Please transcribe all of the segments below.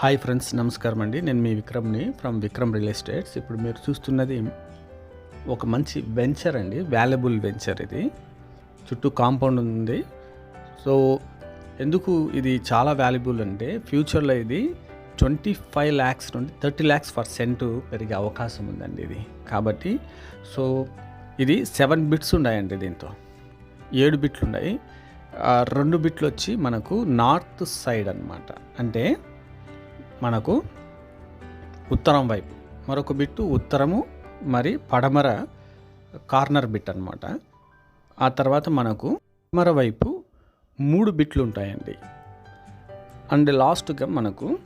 Hi friends నమస్కారం అండి. నేను మీ విక్రమ్ని ఫ్రమ్ విక్రమ్ రియల్ ఎస్టేట్స్. ఇప్పుడు మీరు చూస్తున్నది ఒక మంచి వెంచర్ అండి వాల్యుబుల్ వెంచర్ ఇది. చుట్టూ కాంపౌండ్ ఉంది. సో ఎందుకు ఇది చాలా వాల్యుబుల్ అంటే ఫ్యూచర్లో ఇది ట్వంటీ ఫైవ్ ల్యాక్స్ నుండి థర్టీ ల్యాక్స్ పర్సెంట్ పెరిగే అవకాశం ఉందండి ఇది. కాబట్టి సో ఇది సెవెన్ బిట్స్ ఉన్నాయండి దీంతో. ఏడు బిట్లు ఉన్నాయి. రెండు బిట్లు వచ్చి మనకు నార్త్ సైడ్ అన్నమాట. అంటే మనకు ఉత్తరం వైపు మరొక బిట్టు ఉత్తరము మరి పడమర కార్నర్ బిట్ అనమాట ఆ తర్వాత మనకు పడమర వైపు మూడు బిట్లు ఉంటాయండి. అండ్ లాస్ట్గా మనకు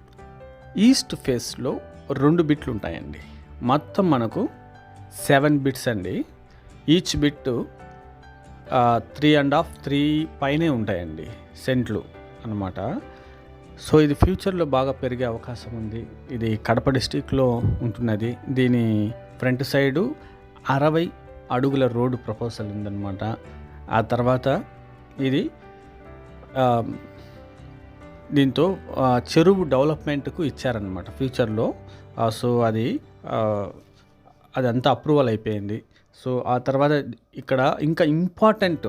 ఈస్ట్ ఫేస్లో రెండు బిట్లు ఉంటాయండి. మొత్తం మనకు సెవెన్ బిట్స్ అండి. Each bit three and half three పైనే ఉంటాయండి సెంట్లు అన్నమాట. సో ఇది ఫ్యూచర్లో బాగా పెరిగే అవకాశం ఉంది. ఇది కడప డిస్టిక్లో ఉంటున్నది. దీని ఫ్రంట్ సైడు అరవై అడుగుల రోడ్డు ప్రపోజల్ ఉందన్నమాట. ఆ తర్వాత ఇది దీంతో చెరువు డెవలప్మెంట్కు ఇచ్చారనమాట ఫ్యూచర్లో. సో అది అదంతా అప్రూవల్ అయిపోయింది. సో ఆ తర్వాత ఇక్కడ ఇంకా ఇంపార్టెంట్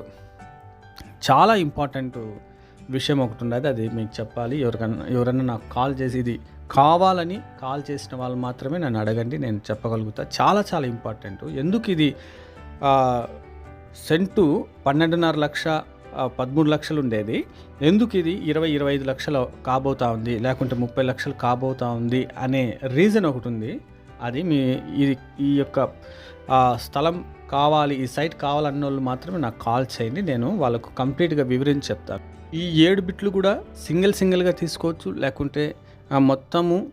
చాలా ఇంపార్టెంట్ విషయం ఒకటి ఉన్నది అది మీకు చెప్పాలి. ఎవరికన్నా ఎవరన్నా నాకు కాల్ చేసి ఇది కావాలని కాల్ చేసిన వాళ్ళు మాత్రమే నన్ను అడగండి నేను చెప్పగలుగుతా. చాలా చాలా ఇంపార్టెంట్. ఎందుకు ఇది? సెంటు పన్నెండున్నర లక్ష పదమూడు లక్షలు ఉండేది. ఎందుకు ఇది? ఇరవై ఇరవై ఐదు లక్షలు కాబోతా ఉంది లేకుంటే ముప్పై లక్షలు కాబోతా ఉంది అనే రీజన్ ఒకటి ఉంది. అది మీ ఇది ఈ యొక్క స్థలం కావాలి ఈ సైట్ కావాలన్న వాళ్ళు మాత్రమే నాకు కాల్ చేయండి నేను వాళ్ళకు కంప్లీట్గా వివరించి చెప్తాను. ఈ ఏడు బిట్లు కూడా సింగిల్ సింగిల్గా తీసుకోవచ్చు. లేకుంటే ఆ, మొత్తము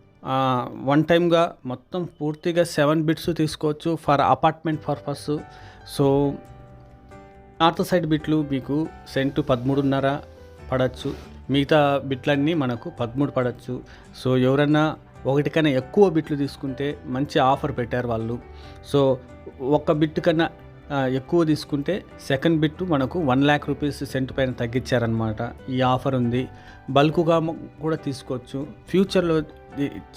వన్ టైమ్గా మొత్తం పూర్తిగా సెవెన్ బిట్స్ తీసుకోవచ్చు for apartment purpose. So north side బిట్లు మీకు సెంటు పదమూడున్నర పడచ్చు. మిగతా బిట్లన్నీ మనకు పదమూడు పడచ్చు. సో ఎవరన్నా ఒకటి కన్నా ఎక్కువ బిట్లు తీసుకుంటే మంచి ఆఫర్ పెట్టారు వాళ్ళు. సో ఒక బిట్ కన్నా ఎక్కువ తీసుకుంటే సెకండ్ బిట్ మనకు వన్ ల్యాక్ రూపీస్ సెంట్ పైన తగ్గించారనమాట ఈ ఆఫర్ ఉంది. బల్క్గా కూడా తీసుకోవచ్చు. ఫ్యూచర్లో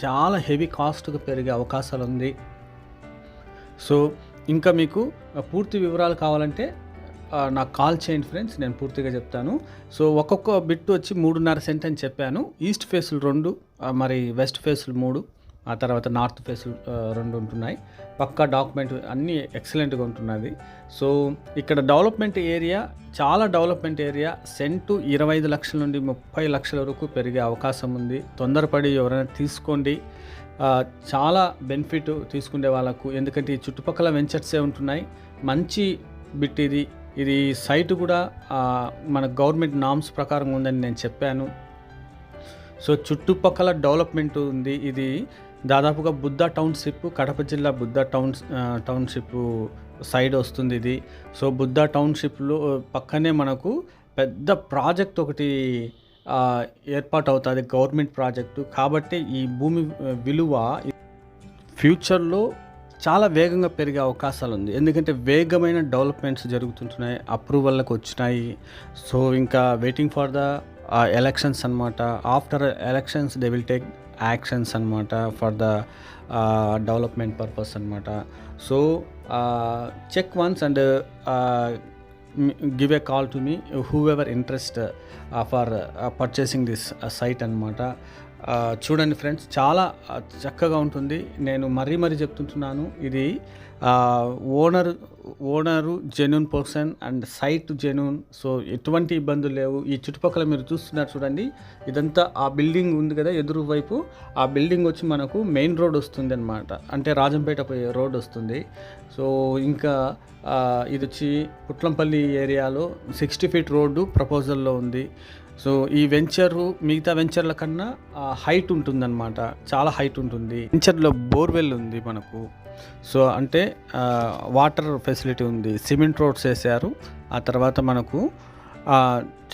చాలా హెవీ కాస్ట్గా పెరిగే అవకాశాలు ఉంది. సో ఇంకా మీకు పూర్తి వివరాలు కావాలంటే నాకు కాల్ చేయండి ఫ్రెండ్స్ నేను పూర్తిగా చెప్తాను. సో ఒక్కొక్క బిట్ వచ్చి మూడున్నర సెంట్ అని చెప్పాను. ఈస్ట్ ఫేసులు రెండు మరి వెస్ట్ ఫేసులు మూడు. ఆ తర్వాత నార్త్ ఫేస్ రెండు ఉంటున్నాయి. పక్కా డాక్యుమెంట్ అన్నీ ఎక్సలెంట్గా ఉంటున్నది. సో ఇక్కడ డెవలప్మెంట్ ఏరియా చాలా డెవలప్మెంట్ ఏరియా సెంటు ఇరవై ఐదు లక్షల నుండి ముప్పై లక్షల వరకు పెరిగే అవకాశం ఉంది. తొందరపడి ఎవరైనా తీసుకోండి. చాలా బెనిఫిట్ తీసుకునే వాళ్ళకు ఎందుకంటే ఈ చుట్టుపక్కల వెంచర్సే ఉంటున్నాయి. మంచి బిట్ ఇది. ఇది సైట్ కూడా మన గవర్నమెంట్ నామ్స్ ప్రకారం ఉందని నేను చెప్పాను. సో చుట్టుపక్కల డెవలప్మెంట్ ఉంది. ఇది దాదాపుగా బుద్ధ టౌన్షిప్ కడప జిల్లా బుద్ధ టౌన్ టౌన్షిప్ సైడ్ వస్తుంది ఇది. సో బుద్ధ టౌన్షిప్లో పక్కనే మనకు పెద్ద ప్రాజెక్ట్ ఒకటి ఏర్పాటు అవుతుంది గవర్నమెంట్ ప్రాజెక్టు. కాబట్టి ఈ భూమి విలువ ఫ్యూచర్లో చాలా వేగంగా పెరిగే అవకాశాలు ఉంది ఎందుకంటే వేగమైన డెవలప్మెంట్స్ జరుగుతుంటున్నాయి అప్రూవల్కి వచ్చినాయి. సో ఇంకా వెయిటింగ్ ఫర్ ద ఎలక్షన్స్ అనమాట after elections they will take actions అనమాట ఫర్ ద డెవలప్మెంట్ పర్పస్ అనమాట so check once and give a call to me whoever interest for purchasing this site అనమాట చూడండి ఫ్రెండ్స్ చాలా చక్కగా ఉంటుంది. నేను మరీ మరీ చెప్తుంటున్నాను. ఇది owner owner genuine person and site genuine. So ఎటువంటి ఇబ్బందులు లేవు. ఈ చుట్టుపక్కల మీరు చూస్తున్నారు చూడండి. ఇదంతా ఆ బిల్డింగ్ ఉంది కదా ఎదురు వైపు. ఆ బిల్డింగ్ వచ్చి మనకు మెయిన్ రోడ్ వస్తుంది అనమాట అంటే రాజంపేట పోయే రోడ్ వస్తుంది. సో ఇంకా ఇది వచ్చి పుట్లంపల్లి ఏరియాలో సిక్స్టీ ఫీట్ రోడ్డు ప్రపోజల్లో ఉంది. సో ఈ వెంచర్ మిగతా వెంచర్ల కన్నా హైట్ ఉంటుందన్నమాట. చాలా హైట్ ఉంటుంది. వెంచర్లో బోర్వెల్ ఉంది మనకు. సో అంటే వాటర్ ఫెసిలిటీ ఉంది. సిమెంట్ రోడ్స్ వేసారు. ఆ తర్వాత మనకు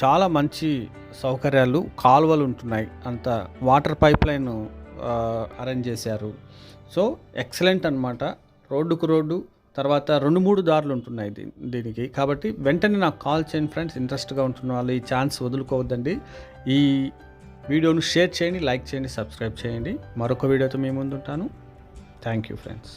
చాలా మంచి సౌకర్యాలు కాలువలు ఉంటున్నాయి. అంత వాటర్ పైప్ లైన్ అరేంజ్ చేశారు. సో ఎక్సలెంట్ అనమాట రోడ్డుకు రోడ్డు తర్వాత రెండు మూడు దారులు ఉంటున్నాయి దీనికి. కాబట్టి వెంటనే నాకు కాల్ చేయండి ఫ్రెండ్స్. ఇంట్రెస్ట్గా ఉంటున్న వాళ్ళు ఈ ఛాన్స్ వదులుకోవద్దండి. ఈ వీడియోను షేర్ చేయండి లైక్ చేయండి సబ్స్క్రైబ్ చేయండి. మరొక వీడియోతో మీ ముందు ఉంటాను. Thank you friends.